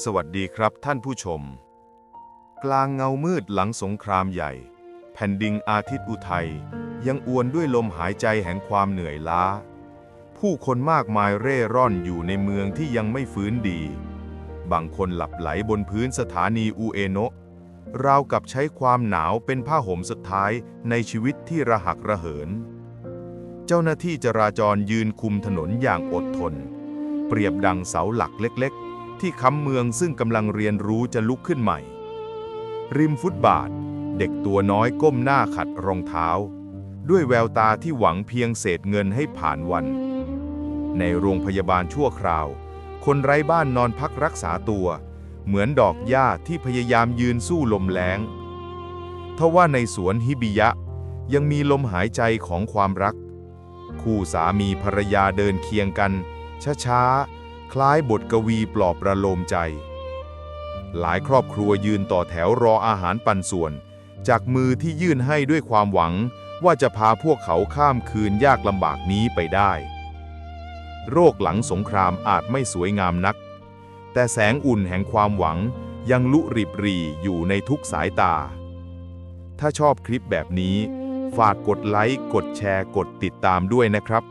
สวัสดีครับท่านผู้ชม กลางเงามืดหลังสงครามใหญ่ แผ่นดินอาทิตย์อุทัย ยังอวนด้วยลมหายใจแห่งความเหนื่อยล้า ผู้คนมากมายเร่ร่อนอยู่ในเมืองที่ยังไม่ฟื้นดี บางคนหลับไหลบนพื้นสถานีอูเอโนะราวกับใช้ความหนาวเป็นผ้าห่มสุดท้ายในชีวิตที่ระหักระเหิน เจ้าหน้าที่จราจรยืนคุมถนนอย่างอดทน เปรียบดังเสาหลักเล็กๆ ที่ค้ำเมืองซึ่งกำลังเรียนรู้จะลุกขึ้นใหม่ ริมฟุตบาท เด็กตัวน้อยก้มหน้าขัดรองเท้า ด้วยแววตาที่หวังเพียงเศษเงินให้ผ่านวัน ในโรงพยาบาลชั่วคราว คนไร้บ้านนอนพักรักษาตัว เหมือนดอกหญ้าที่พยายามยืนสู้ลมแล้งทว่าในสวนฮิบิยะ ยังมีลมหายใจของความรัก คู่สามีภรรยาเดินเคียงกันช้าๆ คล้ายบทกวีปลอบประโลมใจ หลายครอบครัวยืนต่อแถวรออาหารปันส่วน จากมือที่ยื่นให้ด้วยความหวังว่าจะพาพวกเขาข้ามคืนยากลำบากนี้ไปได้ โรคหลังสงครามอาจไม่สวยงามนัก แต่แสงอุ่นแห่งความหวังยังลุริบรีอยู่ในทุกสายตา ถ้าชอบคลิปแบบนี้ ฝากกดไลค์ กดแชร์ กดติดตามด้วยนะครับ